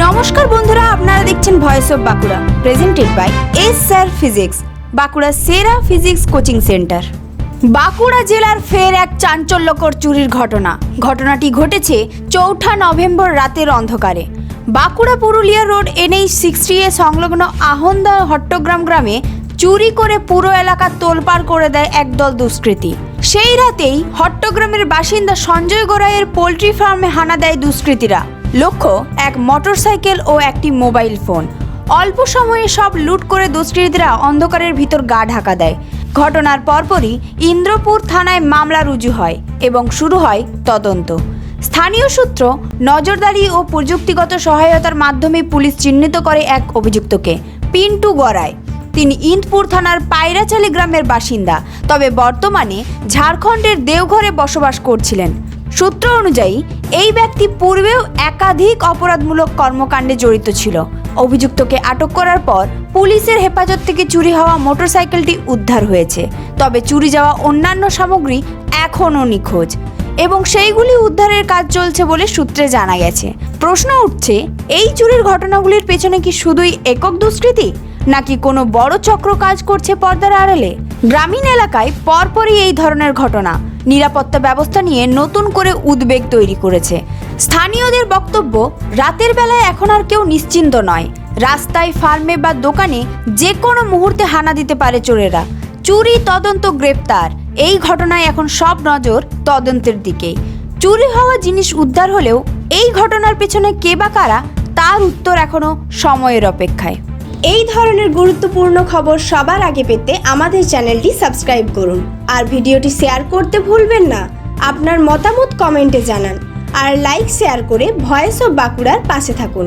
নমস্কার বন্ধুরা, আপনারা দেখছেন voice of Bankura presented by S sir physics Bankura সেরা ফিজিক্স কোচিং সেন্টার বাঁকুড়া জেলার ফের এক চাঞ্চল্যকর চুরির ঘটনা। ঘটনাটি ঘটেছে চৌঠা নভেম্বর রাতের অন্ধকারে। Bankura Purulia road NH sixty A সংলগ্ন আহন্দা হট্টগ্রাম গ্রামে চুরি করে পুরো এলাকা তোলপাড় করে দেয় একদল দুষ্কৃতী। সেই রাতেই হট্টগ্রামের বাসিন্দা সঞ্জয় গোড়াইয়ের পোলট্রি ফার্মে হানা দেয় দুষ্কৃতীরা। লক্ষ্য, এক মোটরসাইকেল ও একটি মোবাইল ফোন। অল্প সময়ে সব লুট করে দুষ্কৃতীরা অন্ধকারের ভিতর গা ঢাকা দেয়। ঘটনার পরপরই ইন্দ্রপুর থানায় মামলা রুজু হয় এবং শুরু হয় তদন্ত। স্থানীয় সূত্র, নজরদারি ও প্রযুক্তিগত সহায়তার মাধ্যমে পুলিশ চিহ্নিত করে এক অভিযুক্তকে, পিন্টু গড়ায়। তিনি ইন্দপুর থানার পায়রাচালি গ্রামের বাসিন্দা, তবে বর্তমানে ঝাড়খণ্ডের দেওঘরে বসবাস করছিলেন। সূত্র অনুযায়ী, এই ব্যক্তি পূর্বেও একাধিক অপরাধমূলক কর্মকাণ্ডে জড়িত ছিল। অভিযুক্তকে আটক করার পর পুলিশের হেফাজত থেকে চুরি হওয়া মোটরসাইকেলটি উদ্ধার হয়েছে। তবে চুরি যাওয়া অন্যান্য সামগ্রী এখনও নিখোঁজ এবং সেইগুলি উদ্ধারের কাজ চলছে বলে সূত্রে জানা গেছে। প্রশ্ন উঠছে, এই চুরির ঘটনাগুলির পেছনে কি শুধুই একক দুষ্কৃতী? নাকি কোনো বড় চক্র কাজ করছে পর্দার আড়ালে? গ্রামীণ এলাকায় পরপরই এই ধরনের ঘটনা। নিরাপত্তা ব্যবস্থা নিয়ে নতুন করে উদ্বেগ তৈরি করেছে। স্থানীয়দের বক্তব্য, রাতের বেলায় এখন আর কেউ নিশ্চিন্ত নয়। রাস্তায়, ফার্মে বা দোকানে যে কোনো মুহূর্তে হানা দিতে পারে চোরেরা। চুরি, তদন্ত, গ্রেপ্তার, এই ঘটনায় এখন সব নজর তদন্তের দিকেই। চুরি হওয়া জিনিস উদ্ধার হলেও এই ঘটনার পেছনে কে বা কারা, তার উত্তর এখনও সময়ের অপেক্ষায়। এই ধরনের গুরুত্বপূর্ণ খবর সবার আগে পেতে আমাদের চ্যানেলটি সাবস্ক্রাইব করুন। আর ভিডিওটি শেয়ার করতে ভুলবেন না। আপনার মতামত কমেন্টে জানান। আর লাইক, শেয়ার করে ভয়েস অফ বাঁকুড়ার পাশে থাকুন।